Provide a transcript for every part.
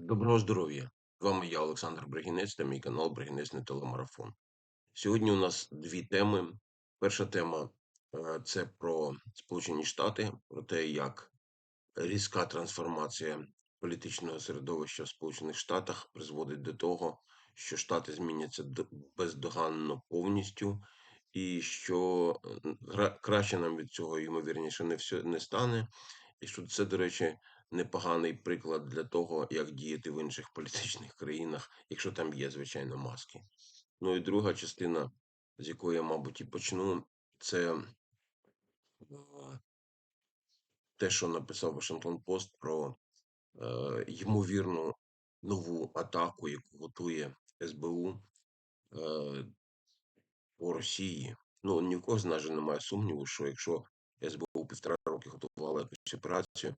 Доброго здоров'я! З вами я, Олександр Бригінець та мій канал Бригінець телемарафон. Сьогодні у нас дві теми. Перша тема е, це про Сполучені Штати, про те, як різка трансформація політичного середовища в Сполучених Штатах призводить до того, що Штати зміняться бездоганно повністю, і що е, краще нам від цього, ймовірніше, не все не стане. І що це, до речі, непоганий приклад для того, як діяти в інших політичних країнах, якщо там є, звичайно, маски. Ну і друга частина, з якої я, мабуть, і почну, це е, те, що написав Вашингтон Пост про е, ймовірну нову атаку, яку готує СБУ е, по Росії. Ну, ні в кого з нас же немає сумніву, що якщо СБУ півтора роки готувала якусь операцію,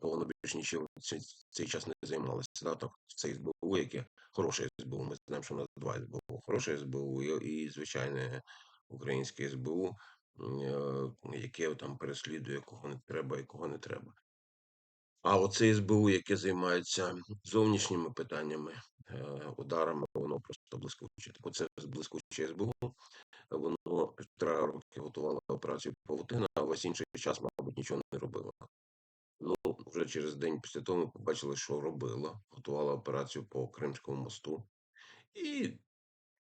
то воно більш цей, цей час не займалося. Да? Так, це СБУ, яке хороше СБУ. Ми знаємо, що у нас два СБУ. Хороше СБУ і, і звичайне українське СБУ, е, яке там переслідує кого не треба і кого не треба. А оце СБУ, яке займається зовнішніми питаннями, е, ударами, воно просто блискуче. Так оце блискуче СБУ, воно півтора роки готувало операцію Павутина, а весь інший час, мабуть, нічого не робило. Ну, вже через день після того ми побачили, що робила. Готувала операцію по Кримському мосту. І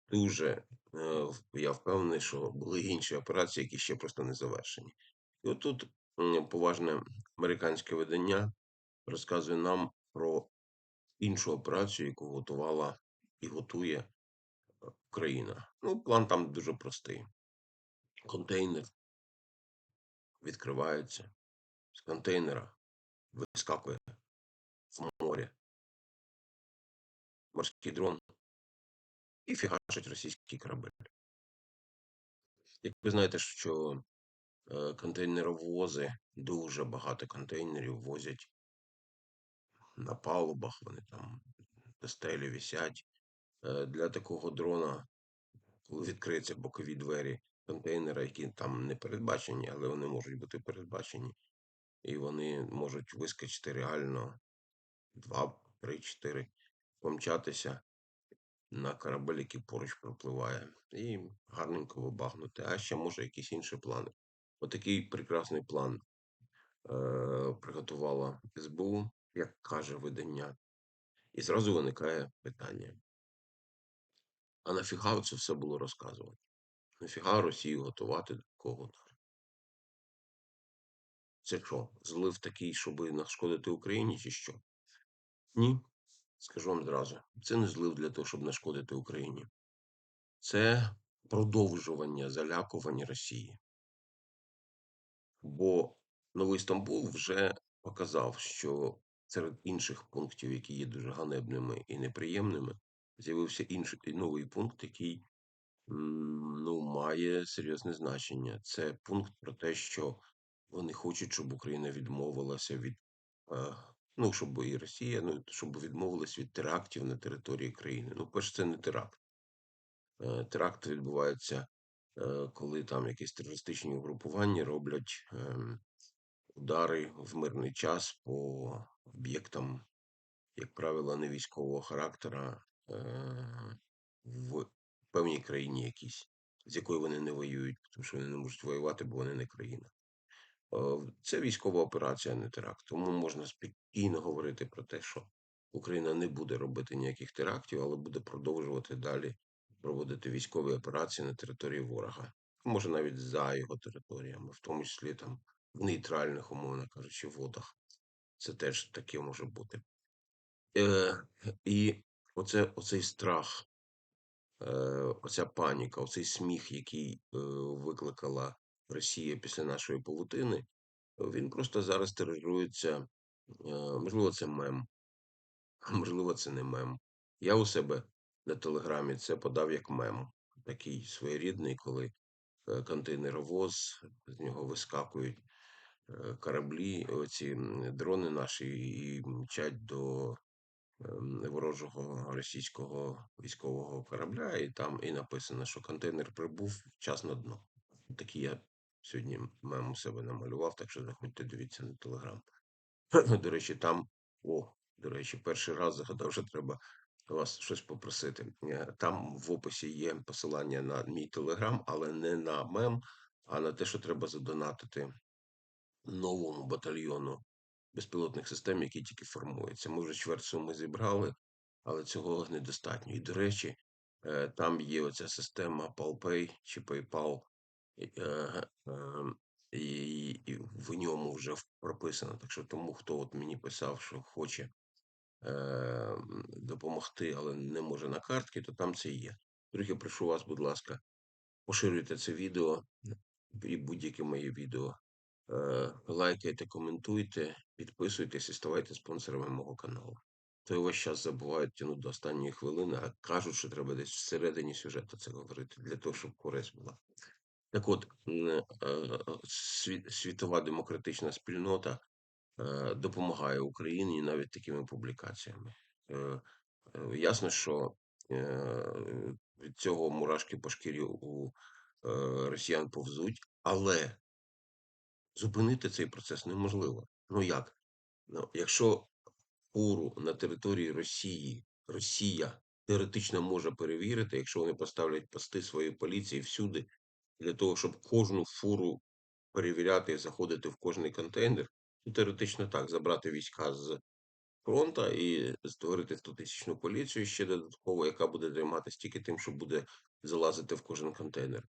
дуже е, я впевнений, що були інші операції, які ще просто не завершені. І отут поважне американське видання розказує нам про іншу операцію, яку готувала і готує е, Україна. Ну, план там дуже простий. Контейнер відкривається. З контейнера вискакує в море морський дрон і фігачить російський корабель. Як ви знаєте, що е, контейнеровози, дуже багато контейнерів возять на палубах, вони там до стелі висять. Е, Для такого дрона, коли відкриються бокові двері контейнера, які там не передбачені, але вони можуть бути передбачені, і вони можуть вискочити реально 2, 3, 4, помчатися на корабель, який поруч пропливає, і гарненько вибагнути. А ще може якісь інші плани. Отакий прекрасний план е, приготувала СБУ, як каже видання. І зразу виникає питання: а нафіга це все було розказувати? Нафіга Росію готувати до кого? Це що, злив такий, щоб нашкодити Україні, чи що? Ні. Скажу вам зразу, це не злив для того, щоб нашкодити Україні. Це продовжування залякування Росії. Бо Новий Стамбул вже показав, що серед інших пунктів, які є дуже ганебними і неприємними, з'явився інший новий пункт, який ну, має серйозне значення. Це пункт про те, що вони хочуть, щоб Україна відмовилася від. е, Ну, щоб і Росія, ну щоб відмовилась від терактів на території країни. Ну, перше, це не теракт. Е, Теракт відбувається, е, коли там якісь терористичні угрупування роблять ем, удари в мирний час по об'єктам, як правило, не військового характера в певній країні якійсь, з якою вони не воюють, тому що вони не можуть воювати, бо вони не країна. Е, Це військова операція, не теракт. Тому можна спокійно говорити про те, що Україна не буде робити ніяких терактів, але буде продовжувати далі проводити військові операції на території ворога. Може навіть за його територіями, в тому числі там в нейтральних, умовно кажучи, водах. Це теж таке може бути. Е, І оце, оцей страх, е, оця паніка, оцей сміх, який е, викликала Росія після нашої павутини, він просто зараз тиражується. Е, можливо, це мем, а можливо, це не мем. Я у себе на телеграмі це подав як мем, такий своєрідний, коли е, контейнеровоз, з нього вискакують е, кораблі, оці дрони наші, і мчать до ем, ворожого російського військового корабля, і там і написано, що контейнер прибув час на дно. Такий я сьогодні мем у себе намалював, так що заходьте, дивіться на телеграм. До речі, там о, До речі, перший раз згадав, що треба вас щось попросити. Е, Там в описі є посилання на мій телеграм, але не на мем, а на те, що треба задонатити новому батальйону безпілотних систем, які тільки формуються. Ми вже чверть суми зібрали, але цього недостатньо. І, до речі, е, там є оця система PalPay чи PayPal, і, е, е, і, і в ньому вже прописано. Так що тому, хто от мені писав, що хоче е, допомогти, але не може на картки, то там це є. Друге, прошу вас, будь ласка, поширюйте це відео і будь-яке моє відео. Е, лайкайте, коментуйте, підписуйтесь і ставайте спонсорами мого каналу. То весь час забувають тягнути до останньої хвилини, а кажуть, що треба десь всередині сюжету це говорити, для того, щоб користь була. Так от, е, сві- світова демократична спільнота е, допомагає Україні навіть такими публікаціями. Е, е, Ясно, що від цього мурашки по шкірі у росіян повзуть, але зупинити цей процес неможливо. Ну як? Ну, якщо фуру на території Росії Росія теоретично може перевірити, якщо вони поставлять пости своєї поліції всюди, для того, щоб кожну фуру перевіряти і заходити в кожний контейнер, то теоретично так, забрати війська з фронта і створити 100-тисячну поліцію ще додатково, яка буде займатися тільки тим, що буде залазити в кожен контейнер.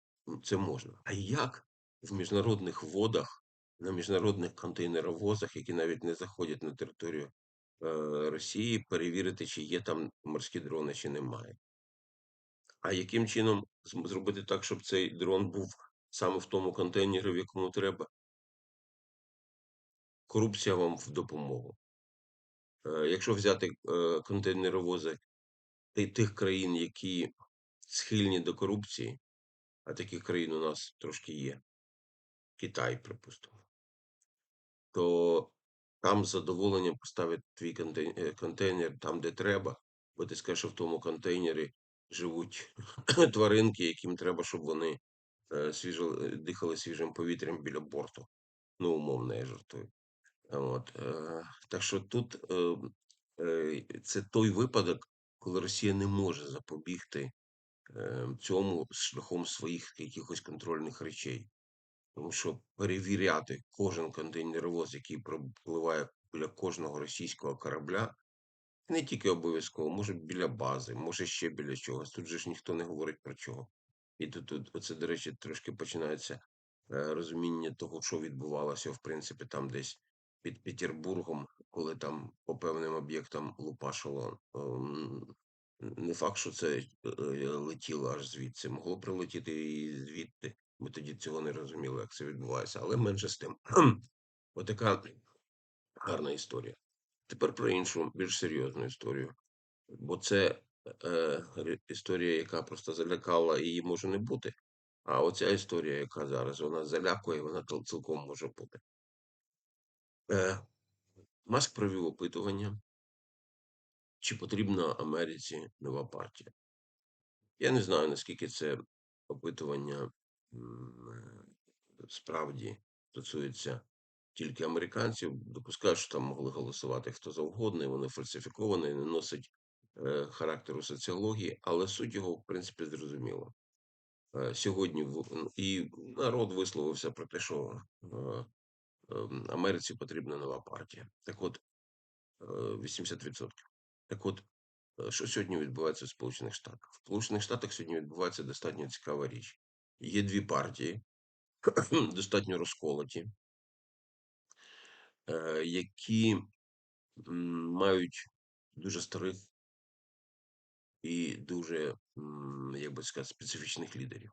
Це можна. А як в міжнародних водах, на міжнародних контейнеровозах, які навіть не заходять на територію е, Росії, перевірити, чи є там морські дрони, чи немає? А яким чином зробити так, щоб цей дрон був саме в тому контейнері, в якому треба? Корупція вам в допомогу. Е, Якщо взяти е, контейнеровози ти- тих країн, які схильні до корупції, а таких країн у нас трошки є, Китай, припустимо, то там з задоволенням поставять твій е, контейнер там, де треба, бо ти скажеш, що в тому контейнері живуть тваринки, яким треба, щоб вони е, свіжо, е, дихали свіжим повітрям біля борту. Ну, умовно, я жартую. От, е, так що тут е, е, це той випадок, коли Росія не може запобігти е, цьому шляхом своїх якихось контрольних речей. Тому що перевіряти кожен контейнеровоз, який пропливає біля кожного російського корабля, не тільки обов'язково, може біля бази, може ще біля чогось. Тут же ж ніхто не говорить про чого. І тут, тут оце, до речі, трошки починається е, розуміння того, що відбувалося, в принципі, там десь під Петербургом, коли там по певним об'єктам лупашило. ем, Не факт, що це е, е, летіло аж звідси. Могло прилетіти і звідти. Ми тоді цього не розуміли, як це відбувається. Але менше з тим. Отака гарна історія. Тепер про іншу, більш серйозну історію. Бо це е, історія, яка просто залякала, і її може не бути. А оця історія, яка зараз вона залякує, вона цілком може бути. Е, Маск провів опитування, чи потрібна Америці нова партія. Я не знаю, наскільки це опитування е, справді стосується тільки американців. Допускаю, що там могли голосувати хто завгодно, і воно фальсифіковане, і не носить е, характеру соціології, але суть його, в принципі, зрозуміло. Е, Сьогодні і народ висловився про те, що е, ем, Америці потрібна нова партія. Так от, е, 80%. Так от, що сьогодні відбувається в Сполучених Штатах? В Сполучених Штатах сьогодні відбувається достатньо цікава річ. Є дві партії, достатньо розколоті, які мають дуже старих і дуже, як би сказати, специфічних лідерів.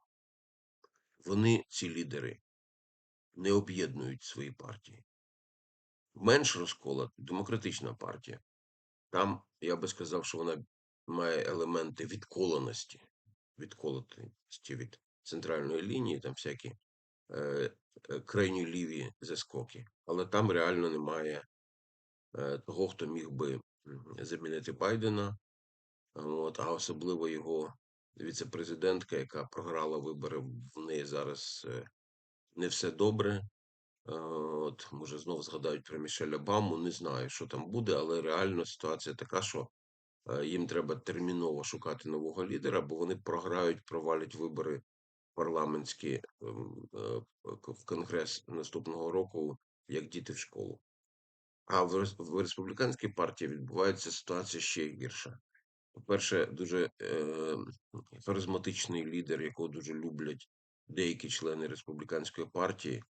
Вони, ці лідери, не об'єднують свої партії. Менш розколот демократична партія. Там я би сказав, що вона має елементи відколеності, відколотості від центральної лінії, там всякі е, е, крайньо ліві заскоки. Але там реально немає е, того, хто міг би замінити Байдена, от, а особливо його віце-президентка, яка програла вибори, в неї зараз е, не все добре. От, може, знов згадають про Мішель Обаму, не знаю, що там буде, але реально ситуація така, що їм треба терміново шукати нового лідера, бо вони програють, провалять вибори парламентські ем, е, в Конгрес наступного року, як діти в школу. А в, республіканській партії відбувається ситуація ще гірша. По-перше, дуже е, харизматичний лідер, якого дуже люблять деякі члени республіканської партії,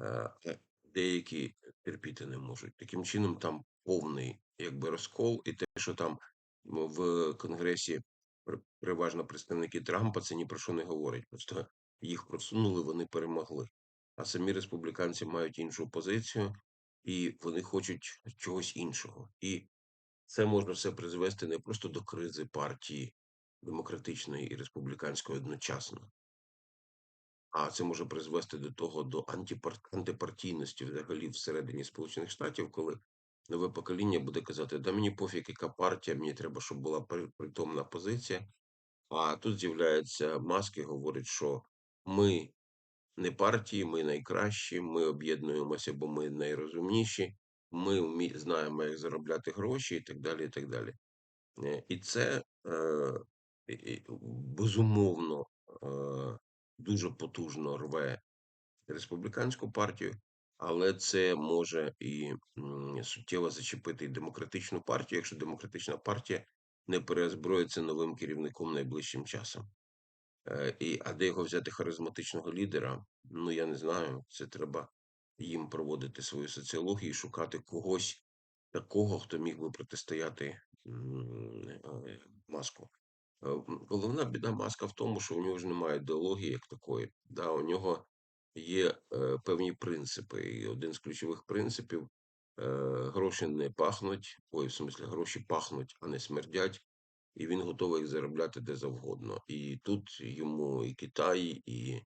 е, деякі терпіти не можуть. Таким чином, там повний якби розкол, і те, що там в Конгресі переважно представники Трампа, це ні про що не говорить. Просто їх просунули, вони перемогли. А самі республіканці мають іншу позицію, і вони хочуть чогось іншого. І це може все призвести не просто до кризи партії демократичної і республіканської одночасно, а це може призвести до того до антипар... антипартійності взагалі всередині Сполучених Штатів, коли нове покоління буде казати: да мені пофіг, яка партія, мені треба, щоб була притомна позиція. А тут з'являється маски, говорить, що ми не партії, ми найкращі, ми об'єднуємося, бо ми найрозумніші, ми знаємо, як заробляти гроші, і так далі. І так далі. Е, І це е, безумовно е, дуже потужно рве республіканську партію, але це може і суттєво зачепити і демократичну партію, якщо демократична партія не переозброїться новим керівником найближчим часом. Е, І, а де його взяти харизматичного лідера? Ну я не знаю. Це треба їм проводити свою соціологію шукати когось такого, хто міг би протистояти е, маску. Е, Головна біда маска в тому, що у нього ж немає ідеології як такої. Да, у нього є е, певні принципи. І один з ключових принципів е, гроші не пахнуть, ой, в смислі, гроші пахнуть, а не смердять і він готовий їх заробляти де завгодно. І тут йому і Китай, і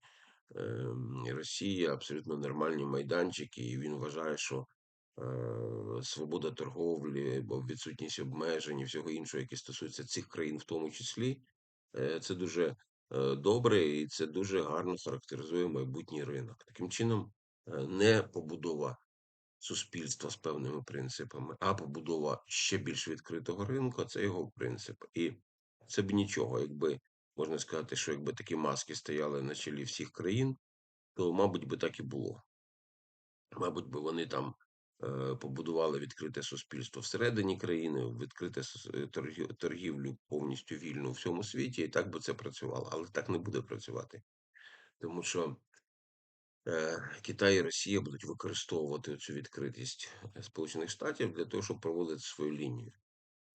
е, і Росія абсолютно нормальні майданчики, і він вважає, що е, свобода торговлі, або відсутність обмежень і всього іншого, яке стосується цих країн, в тому числі, це дуже добре, і це дуже гарно характеризує майбутній ринок. Таким чином, е, не побудова суспільства з певними принципами, а побудова ще більш відкритого ринку це його принцип. І це б нічого, якби можна сказати, що якби такі маски стояли на чолі всіх країн, то, мабуть, би так і було. Мабуть, би вони там е, побудували відкрите суспільство всередині країни, відкрите е, торгі- торгівлю повністю вільну у всьому світі, і так би це працювало. Але так не буде працювати. Тому що Е, Китай і Росія будуть використовувати цю відкритість е, Сполучених Штатів для того, щоб проводити свою лінію.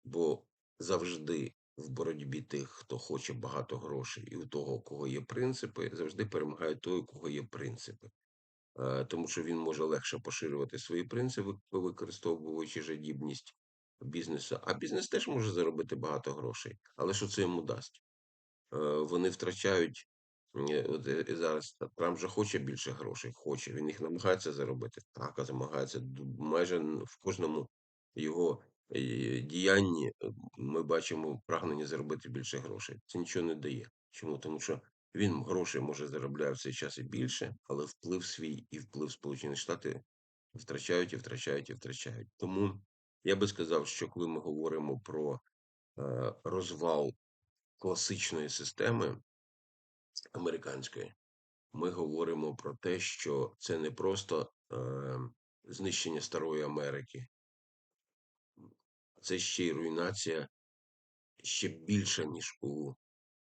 Бо завжди в боротьбі тих, хто хоче багато грошей, і у того, у кого є принципи, завжди перемагає той, у кого є принципи. Е, Тому що він може легше поширювати свої принципи, використовуючи жадібність бізнесу. А бізнес теж може заробити багато грошей. Але що це йому дасть? Е, Вони втрачають Е, От зараз Трамп же хоче більше грошей, хоче. Він їх намагається заробити. Так, а намагається майже в кожному його діянні ми бачимо прагнення заробити більше грошей. Це нічого не дає. Чому? Тому що він грошей може заробляє в цей час і більше, але вплив свій і вплив Сполучені Штати втрачають і втрачають і втрачають. Тому я би сказав, що коли ми говоримо про е, розвал класичної системи американської ми говоримо про те, що це не просто е, знищення старої Америки, це ще й руйнація ще більша, ніж у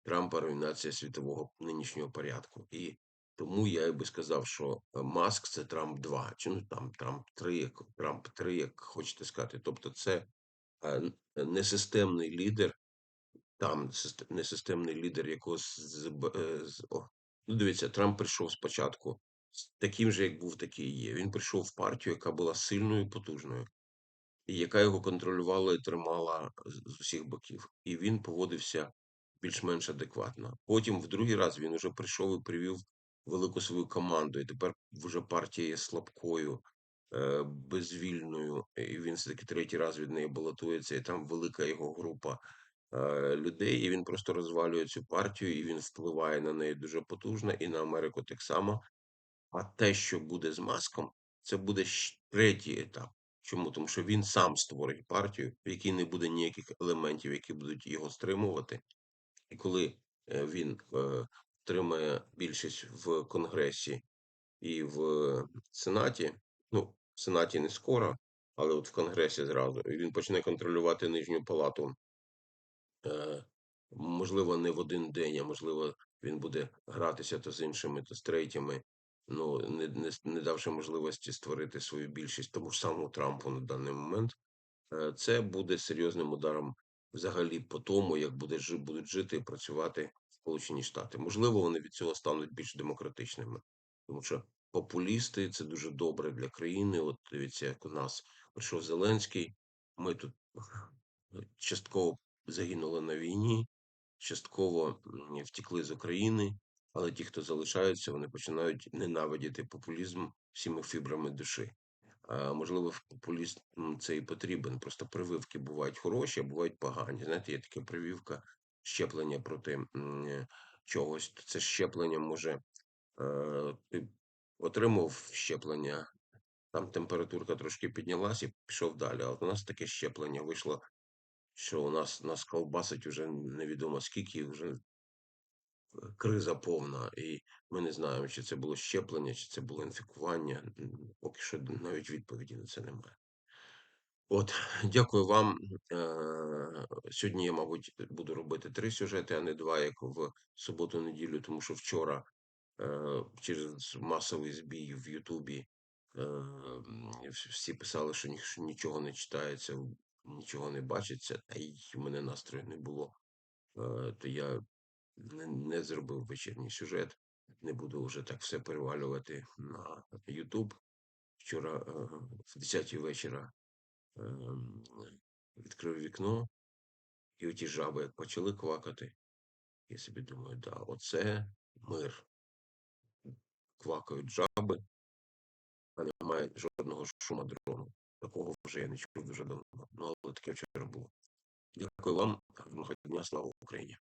Трампа, руйнація світового нинішнього порядку. І тому я би сказав, що е, Маск це Трамп 2, чи ну там Трамп 3, як Трамп 3, як хочете сказати. Тобто, це е, несистемний лідер, там несистемний лідер, якого з, е, ну дивіться, Трамп прийшов спочатку з таким же, як був, такий є. Він прийшов в партію, яка була сильною, і потужною, і яка його контролювала і тримала з усіх боків. І він поводився більш-менш адекватно. Потім, в другий раз, він уже прийшов і привів велику свою команду, і тепер вже партія є слабкою. е, Безвільною, і він все таки третій раз від неї балотується, і там велика його група е, людей, і він просто розвалює цю партію, і він впливає на неї дуже потужно, і на Америку так само. А те, що буде з Маском, це буде третій етап. Чому? Тому що він сам створить партію, в якій не буде ніяких елементів, які будуть його стримувати. І коли е, він е, отримає більшість в Конгресі і в Сенаті, ну, в Сенаті не скоро, але от в Конгресі зразу, і він почне контролювати нижню палату Е, можливо, не в один день, а можливо, він буде гратися то з іншими, то з третіми, ну не, не, не давши можливості створити свою більшість тому ж самому Трампу на даний момент. Це буде серйозним ударом взагалі по тому, як буде будуть жити і працювати Сполучені Штати. Можливо, вони від цього стануть більш демократичними, тому що популісти це дуже добре для країни. От дивіться, як у нас прийшов Зеленський. Ми тут частково загинули на війні, частково м, втекли з України, але ті, хто залишаються, вони починають ненавидіти популізм всіми фібрами душі. Можливо, популізм це і потрібен. Просто прививки бувають хороші, а бувають погані. Знаєте, є така прививка щеплення проти чогось. Це щеплення може ти отримав щеплення, там температурка трошки піднялась і пішов далі. А у нас таке щеплення вийшло що у нас нас колбасить уже невідомо скільки, вже криза повна, і ми не знаємо, чи це було щеплення, чи це було інфікування. Поки що навіть відповіді на це немає. От, дякую вам. Е, Сьогодні я, мабуть, буду робити три сюжети, а не два, як в суботу-неділю, тому що вчора е, через масовий збій в Ютубі е, всі писали, що нічого не читається, нічого не бачиться, а й в мене настрою не було. То я не, зробив вечірній сюжет. Не буду вже так все перевалювати на Ютуб. Вчора е, в 10 вечора е, відкрив вікно, і оті жаби почали квакати. Я собі думаю, да, оце мир. Квакають жаби, а немає жодного шума дрону. Такого вже я не чув дуже давно. Ну, але таке вчора було. Дякую вам. Гарного дня. Слава Україні.